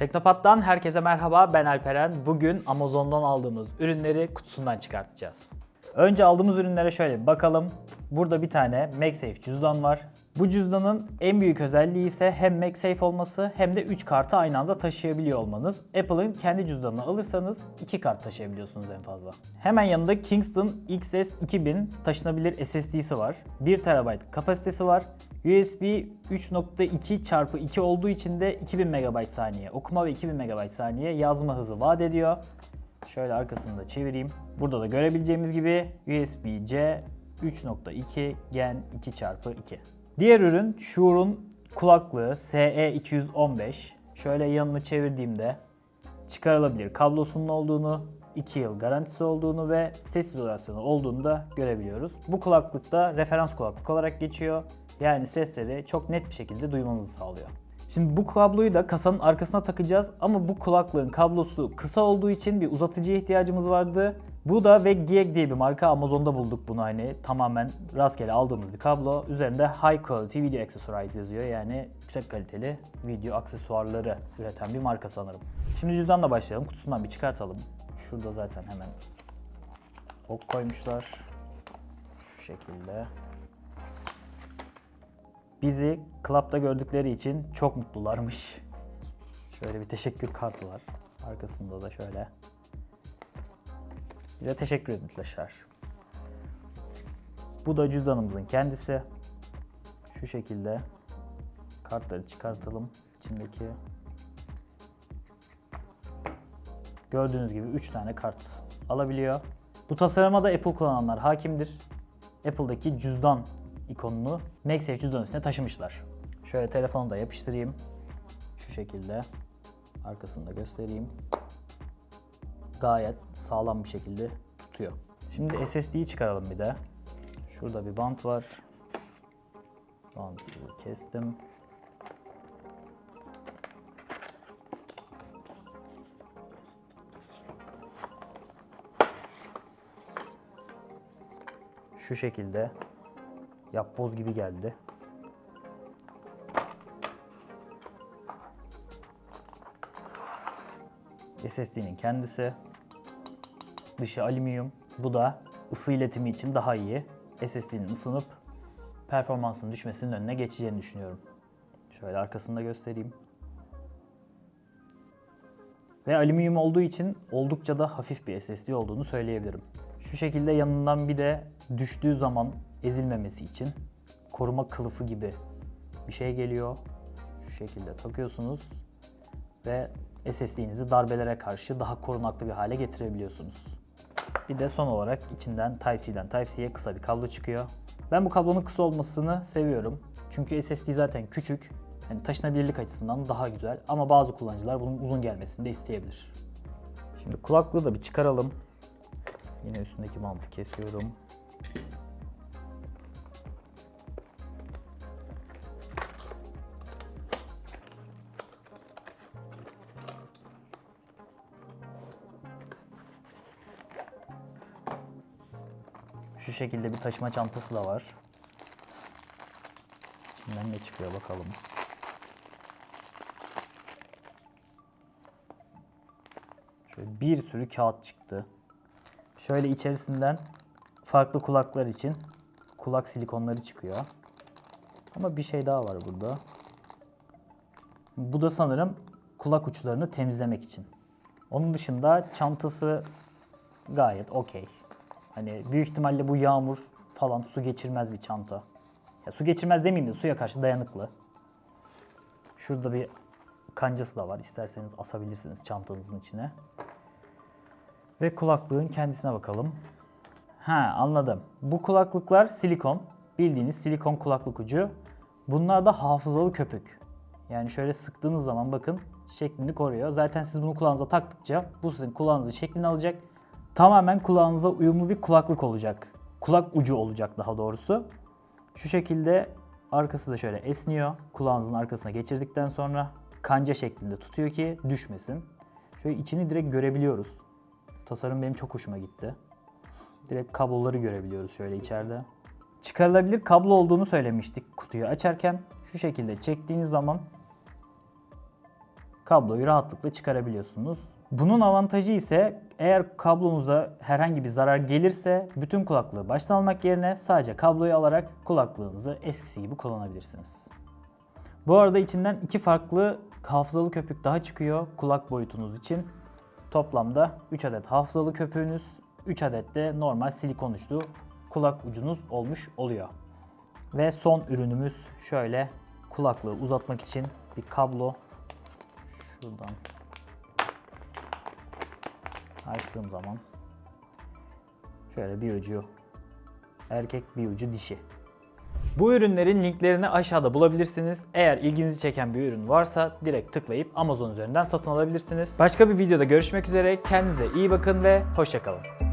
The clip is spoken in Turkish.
Teknopat'tan herkese merhaba ben Alperen. Bugün Amazon'dan aldığımız ürünleri kutusundan çıkartacağız. Önce aldığımız ürünlere şöyle bir bakalım. Burada bir tane MagSafe cüzdan var. Bu cüzdanın en büyük özelliği ise hem MagSafe olması hem de 3 kartı aynı anda taşıyabiliyor olmanız. Apple'ın kendi cüzdanını alırsanız 2 kart taşıyabiliyorsunuz en fazla. Hemen yanında Kingston XS 2000 taşınabilir SSD'si var. 1 TB kapasitesi var. USB 3.2 çarpı 2 olduğu için de 2000 MB saniye okuma ve 2000 MB saniye yazma hızı vaat ediyor. Şöyle arkasını da çevireyim. Burada da görebileceğimiz gibi USB-C 3.2 Gen 2 çarpı 2. Diğer ürün Shure'un kulaklığı SE215. Şöyle yanını çevirdiğimde çıkarılabilir kablosunun olduğunu, 2 yıl garantisi olduğunu ve ses izolasyonu olduğunu da görebiliyoruz. Bu kulaklıkta referans kulaklık olarak geçiyor. Yani sesleri çok net bir şekilde duymanızı sağlıyor. Şimdi bu kabloyu da kasanın arkasına takacağız ama bu kulaklığın kablosu kısa olduğu için bir uzatıcıya ihtiyacımız vardı. Bu da Weggieg diye bir marka. Amazon'da bulduk bunu hani tamamen rastgele aldığımız bir kablo. Üzerinde High Quality Video Accessories yazıyor. Yani yüksek kaliteli video aksesuarları üreten bir marka sanırım. Şimdi cüzdanla başlayalım. Kutusundan bir çıkartalım. Şurada zaten hemen ok koymuşlar. Şu şekilde. Bizi klapta gördükleri için çok mutlularmış. Şöyle bir teşekkür kartı var. Arkasında da şöyle. Bize teşekkür etmişler. Bu da cüzdanımızın kendisi. Şu şekilde kartları çıkartalım. İçindeki gördüğünüz gibi 3 tane kart alabiliyor. Bu tasarıma da Apple kullananlar hakimdir. Apple'daki cüzdan ikonunu MagSafe cüzdan üstüne taşımışlar. Şöyle telefonu da yapıştırayım. Şu şekilde. Arkasını da göstereyim. Gayet sağlam bir şekilde tutuyor. Şimdi SSD'yi çıkaralım bir de. Şurada bir bant var. Bantı kestim. Şu şekilde yapboz gibi geldi. SSD'nin kendisi. Dışı alüminyum. Bu da ısı iletimi için daha iyi. SSD'nin ısınıp performansının düşmesinin önüne geçeceğini düşünüyorum. Şöyle arkasını da göstereyim. Ve alüminyum olduğu için oldukça da hafif bir SSD olduğunu söyleyebilirim. Şu şekilde yanından bir de düştüğü zaman ezilmemesi için koruma kılıfı gibi bir şey geliyor. Şu şekilde takıyorsunuz ve SSD'nizi darbelere karşı daha korunaklı bir hale getirebiliyorsunuz. Bir de son olarak içinden Type-C'den Type-C'ye kısa bir kablo çıkıyor. Ben bu kablonun kısa olmasını seviyorum. Çünkü SSD zaten küçük. Yani taşınabilirlik açısından daha güzel ama bazı kullanıcılar bunun uzun gelmesini de isteyebilir. Şimdi kulaklığı da bir çıkaralım. Yine üstündeki bantı kesiyorum. Şu şekilde bir taşıma çantası da var. İçinden ne çıkıyor bakalım. Şöyle bir sürü kağıt çıktı. Şöyle içerisinden farklı kulaklar için kulak silikonları çıkıyor. Ama bir şey daha var burada. Bu da sanırım kulak uçlarını temizlemek için. Onun dışında çantası gayet okey. Hani büyük ihtimalle bu yağmur falan su geçirmez bir çanta. Ya su geçirmez demeyeyim de suya karşı dayanıklı. Şurada bir kancası da var. İsterseniz asabilirsiniz çantanızın içine. Ve kulaklığın kendisine bakalım. Ha anladım. Bu kulaklıklar silikon. Bildiğiniz silikon kulaklık ucu. Bunlar da hafızalı köpük. Yani şöyle sıktığınız zaman bakın şeklini koruyor. Zaten siz bunu kulağınıza taktıkça bu sizin kulağınızın şeklini alacak. Tamamen kulağınıza uyumlu bir kulaklık olacak. Kulak ucu olacak daha doğrusu. Şu şekilde arkası da şöyle esniyor. Kulağınızın arkasına geçirdikten sonra kanca şeklinde tutuyor ki düşmesin. Şöyle içini direkt görebiliyoruz. Tasarım benim çok hoşuma gitti. Direkt kabloları görebiliyoruz şöyle içeride. Çıkarılabilir kablo olduğunu söylemiştik kutuyu açarken. Şu şekilde çektiğiniz zaman kabloyu rahatlıkla çıkarabiliyorsunuz. Bunun avantajı ise eğer kablonuza herhangi bir zarar gelirse bütün kulaklığı baştan almak yerine sadece kabloyu alarak kulaklığınızı eskisi gibi kullanabilirsiniz. Bu arada içinden iki farklı hafızalı köpük daha çıkıyor kulak boyutunuz için. Toplamda 3 adet hafızalı köpüğünüz, 3 adet de normal silikon uçlu kulak ucunuz olmuş oluyor. Ve son ürünümüz şöyle kulaklığı uzatmak için bir kablo. Şuradan açtığım zaman şöyle bir ucu erkek bir ucu dişi. Bu ürünlerin linklerini aşağıda bulabilirsiniz. Eğer ilginizi çeken bir ürün varsa direkt tıklayıp Amazon üzerinden satın alabilirsiniz. Başka bir videoda görüşmek üzere. Kendinize iyi bakın ve hoşçakalın.